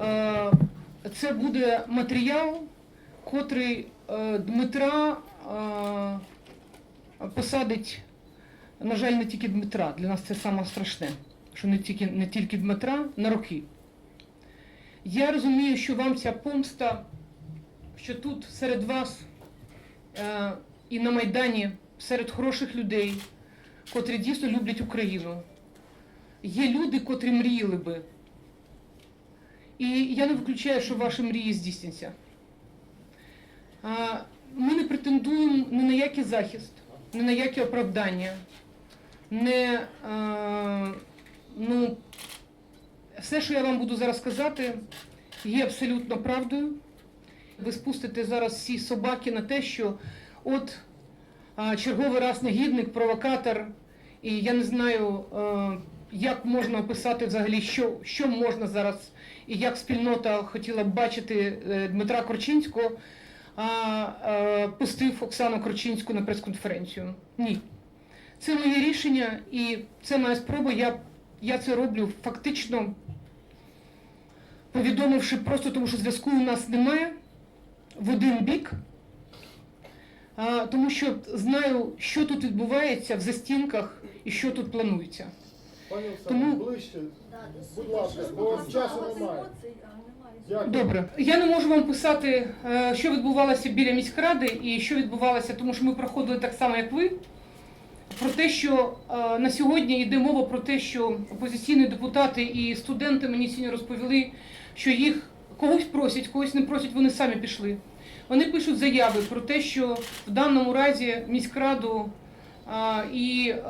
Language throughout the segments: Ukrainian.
е, це буде матеріал, котрий е, Дмитра е, посадить, на жаль, не тільки Дмитра. Для нас це саме страшне, що не тільки, не тільки Дмитра, на роки. Я розумію, що вам ця помста, що тут серед вас і на Майдані, серед хороших людей, котрі дійсно люблять Україну, є люди, котрі мріяли би. І я не виключаю, що ваші мрії здійсняться. Ми не претендуємо ні на який захист, ні на які оправдання, не, ну, все, що я вам буду зараз сказати, є абсолютно правдою. Ви спустите зараз всі собаки на те, що от черговий раз негідник, провокатор, і я не знаю, як можна описати взагалі, що, що можна зараз, і як спільнота хотіла б бачити е, Дмитра Корчинського, а, е, пустив Оксану Корчинську на прес-конференцію. Ні. Це моє рішення і це моя спроба. Я, я це роблю фактично повідомивши просто тому, що зв'язку у нас немає в один бік. А, тому що знаю, що тут відбувається в застінках і що тут планується. Пані Тому- Оксано, ближче, будь ласка, бо часу немає. Дякую. Добре, я не можу вам писати, е, що відбувалося біля міськради і що відбувалося, тому що ми проходили так само, як ви. Про те, що е, на сьогодні йде мова про те, що опозиційні депутати і студенти мені сьогодні розповіли, що їх когось просять, когось не просять, вони самі пішли. Вони пишуть заяви про те, що в даному разі міськраду і е,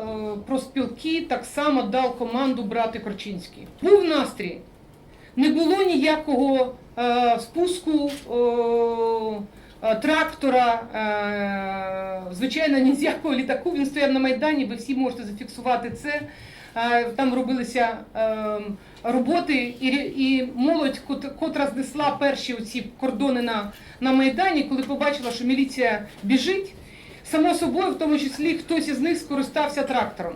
профспілки так само дав команду брати Корчинський. Був настрій. Не було ніякого е, спуску е, трактора, звичайно, ніякого літаку. Він стояв на Майдані, ви всі можете зафіксувати це. Там робилися роботи, і, і молодь, кот- котра знесла перші оці кордони на Майдані, коли побачила, що міліція біжить, само собою, в тому числі, хтось із них скористався трактором.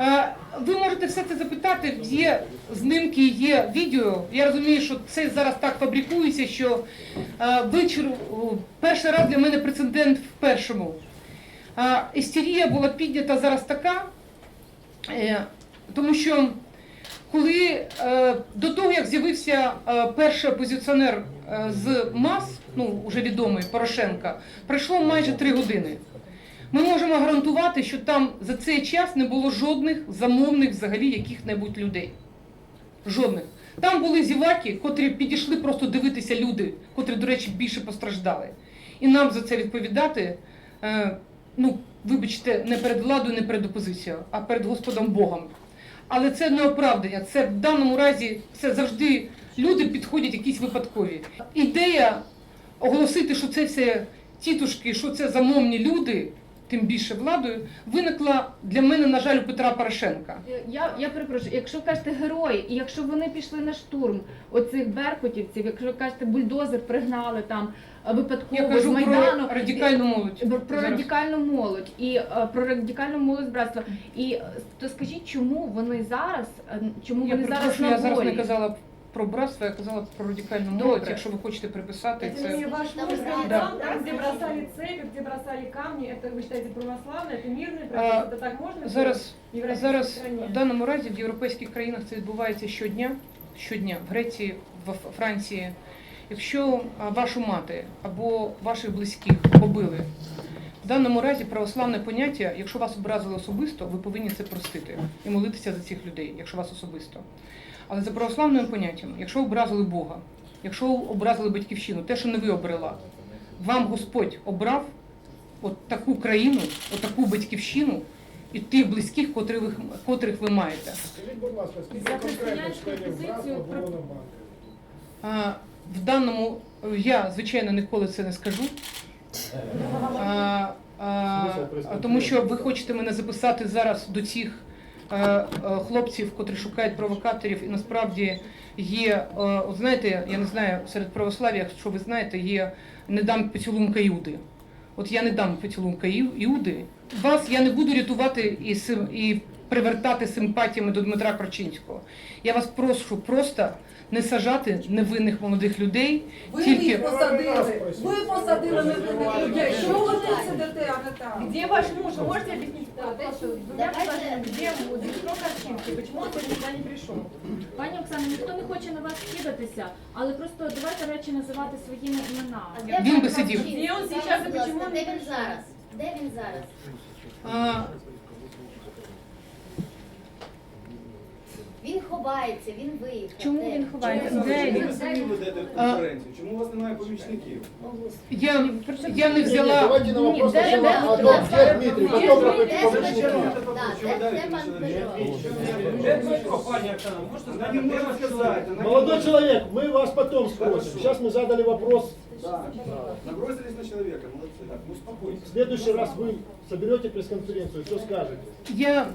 Е, Ви можете все це запитати, є знимки, є відео. Я розумію, що це зараз так фабрикується, що е, вечір перший раз для мене прецедент в першому. Е, Істерія була піднята зараз така, е, тому що коли е, до того, як з'явився е, перший опозиціонер е, з МАС, ну вже відомий Порошенка, пройшло майже три години. Ми можемо гарантувати, що там за цей час не було жодних замовних взагалі яких-небудь людей. Жодних. Там були зіваки, котрі підійшли просто дивитися люди, котрі, до речі, більше постраждали. І нам за це відповідати, ну, вибачте, не перед владою, не перед опозицією, а перед Господом Богом. Але це не оправдання. Це в даному разі це завжди люди підходять якісь випадкові. Ідея оголосити, що це все тітушки, що це замовні люди, тим більше владою, виникла для мене, на жаль, у Петра Порошенка. Я, я перепрошую, якщо кажете герої, і якщо вони пішли на штурм оцих беркутівців, якщо кажете бульдозер пригнали там е, Я випадково з майдану про радикальну молодь. Про, Зараз. радикальну молодь і е, про радикальну молодь братства. І е, то скажіть, чому вони зараз, е, чому Я вони зараз на я зараз не казала про братство, я казала про радикальну молодь. Добре. Якщо ви хочете приписати Это це. не ваш мой Да. там, там, где бросали цепи, где бросали камни, это вы считаете православно, это мирный А, протест, это так можно Зараз делать в европейской Зараз стране? в даному разі в європейських країнах це відбувається щодня, щодня в Греції, в Франції. Якщо а, вашу мати або ваших близьких побили, в даному разі православне поняття, якщо вас образили особисто, ви повинні це простити і молитися за цих людей, якщо вас особисто. Але за православним поняттям, якщо образили Бога, якщо образили батьківщину, те, що не ви обрала, вам Господь обрав от таку країну, от таку батьківщину і тих близьких, котрих ви, котрих ви маєте. Скажіть, будь ласка, скільки конкретно членів братства було на банку? А, в даному я звичайно ніколи це не скажу. А, а, а, тому що ви хочете мене записати зараз до цих е, е, хлопців, котрі шукають провокаторів, і насправді є, е, от знаєте, я не знаю, серед православ'я, що ви знаєте, є не дам поцілунка Іуди. От я не дам поцілунка Іуди. Вас я не буду рятувати і, і привертати симпатіями до Дмитра Корчинського. Я вас прошу просто не сажати невинних молодих людей. Ви Тільки- їх посадили. Ви посадили невинних людей. Що ви тут сидите, а не там? Где ваш муж? Вы можете объяснить? Предложениями, где? Почему он не пришел? Пані Оксана, ніхто не хоче на вас кидатися, але просто давайте речі називати своїми іменами. Він би сидів. Де він Де зараз? Де він зараз? А, Він ховається, він виїхав. Чому Де він ховається? Де Чому він? ви самі ведете конференцію? Чому у вас немає помічників? О, Господи. я, я не Не, не, взяла. давайте на вопрос Ні, де- сначала де- отдам де- где Дмитрий, де- потом де- какой де- помощники. Да, де- де пан Петро? Де Дмитро, пані Оксана, можете сказати, де ваш чоловік? Молодой человек, мы вас потом спросим. Сейчас мы задали вопрос. Набросились на чоловіка, молодці. Так, ну успокойтесь. В следующий раз вы соберете пресс-конференцию, что скажете? Я,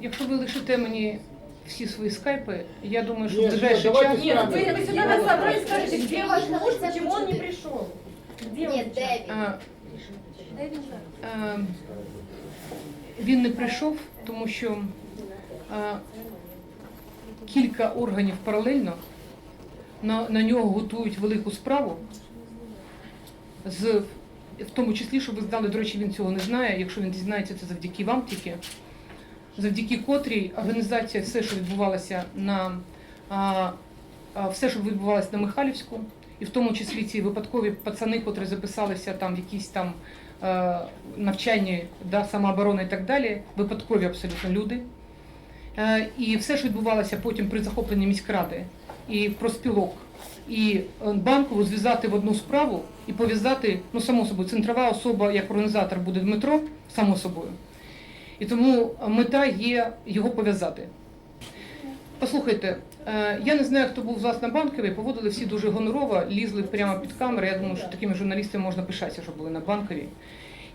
якщо ви лишите мені всі свої скайпи, я думаю, що в ближайший час. Нет, вы, вы сюда нас собрали и скажете, где ваш муж, почему он не пришел? Где он Ні, де сейчас? він? А, він не прийшов, тому що е, кілька органів паралельно на, на нього готують велику справу. З, в тому числі, щоб ви знали, до речі, він цього не знає. Якщо він дізнається, це завдяки вам тільки. Завдяки котрій організація все, що відбувалося на все, що відбувалося на Михайлівську, і в тому числі ці випадкові пацани, котрі записалися там в якісь там навчанні, да, самооборони і так далі, випадкові абсолютно люди. І все, що відбувалося потім при захопленні міськради і проспілок, і е, банкову зв'язати в одну справу і пов'язати, ну само собою, центрова особа як організатор буде Дмитро, само собою. І тому мета є його пов'язати. Послухайте, е, я не знаю, хто був з вас на банковій, поводили всі дуже гонорово, лізли прямо під камери. Я думаю, що такими журналістами можна пишатися, що були на банковій.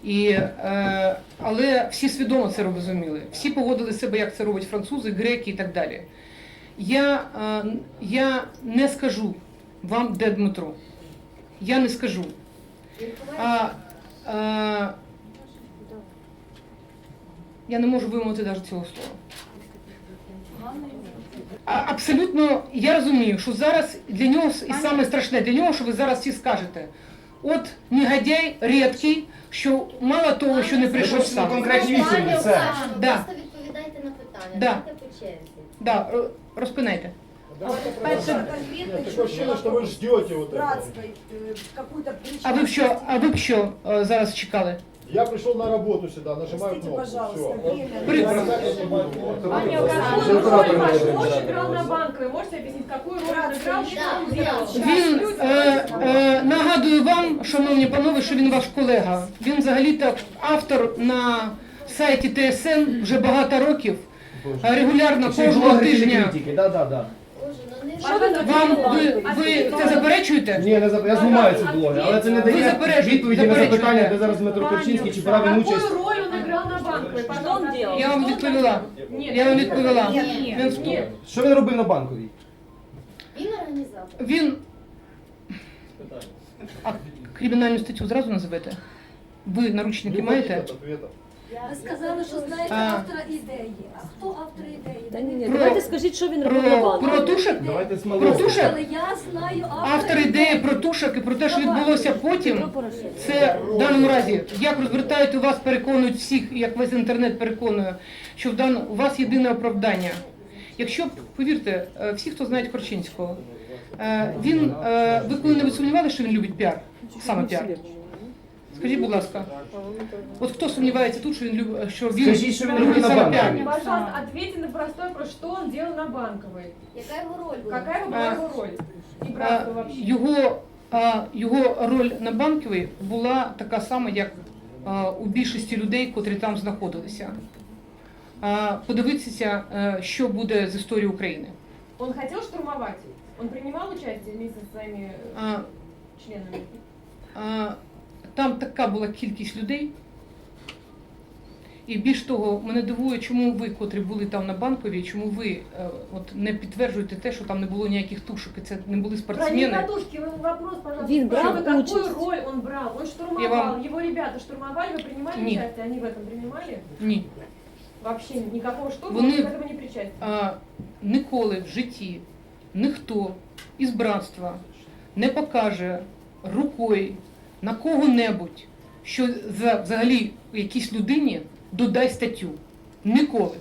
І, е, але всі свідомо це розуміли. Всі поводили себе, як це роблять французи, греки і так далі. Я, е, я не скажу вам, де Дмитро. Я не скажу. А, е, я не можу вимовити навіть цього слова. А, абсолютно, я розумію, що зараз для нього і саме страшне для нього, що ви зараз всі скажете. От негодяй рідкий, що мало того, що не прийшов сам. конкретні Пані відповіді, це. Оксано, Да. Просто відповідайте на питання. Да. Давайте по черзі. Да, ро- розпинайте. Давайте Перше, Нет, такое ощущение, что вы ждете вот этого. братской, э, какую-то причину. А ви б що, а ви б що е, зараз чекали? Я пришел на работу сюда, нажимаю Простите, кнопку. пожалуйста, время. При- Бросать я не буду. Пані А, Оксана, а, какую роль ваш муж играл на банковой? Можете объяснить, какую роль он играл, что Да, он делал? Він е, е, нагадую вам, шановні панове, що він ваш колега. Він взагалі-то автор на сайті ТСН вже багато років. Е, Регулярно кожного тижня. Да, да, да. Боже, ну не Що ви Вам ви, ви це заперечуєте? Ні, не зап... я знімаю ці блоги, але це не Ви дає заперечуєте, відповіді на заперечуєте. запитання, де зараз Дмитро Корчинський, чи брав він участь. Какую роль он играл на банковой? Я вам відповіла. Я вам відповіла. Він. Що він робив на банковій? Він організатор. він а кримінальну статтю зразу називете? Ви наручники маєте? будет ответа. Я Ви сказали, що знаєте автора ідеї. А хто автор ідеї? Та ні, ні, Про- давайте скажіть, що він робив на Про, банку. про тушок? Давайте з Про малого. тушок? Але я знаю автора, Автор ідеї про тушок і про те, що відбулося потім. Це в даному разі, як розвертають у вас, переконують всіх, як весь інтернет переконує, що в дан... у вас єдине оправдання. Якщо б, повірте, е, всі, хто знають Корчинського, е, він, е, ви коли-небудь сумнівалися, що він любить піар? Саме піар. Скажіть, будь ласка, от хто сумнівається тут, що він любить, що він Скажіть, що він любить на банку. Пожалуйста, ответьте на простой вопрос, что он делал на банковой? Яка його роль була? Какая была его роль? И А, братство вообще. Його, а, його роль на банковій була така сама, як а, у більшості людей, котрі там знаходилися. А, Подивитися, е, що буде з історії України. Он хотел штурмовать? Он принимал участие вместе со своими э, А, членами? а, Там така була кількість людей. І більш того, мене дивує, чому ви, котрі були там на банковій, чому ви е, от не підтверджуєте те, що там не було ніяких тушок, і це не були Про спортсмени. некатушки, вы вопрос, пожалуйста. Він брав Скажите, какую участь? роль он брал? Он штурмовал, Я вам- его ребята штурмовали, вы принимали Нет. участие? Они в этом принимали? Ні. Вообще никакого штурма, Вони- он к этому не причастен. а, ніколи в житті ніхто із братства не покаже рукою на кого-небудь, що взагалі якійсь людині додай статтю. Ніколи.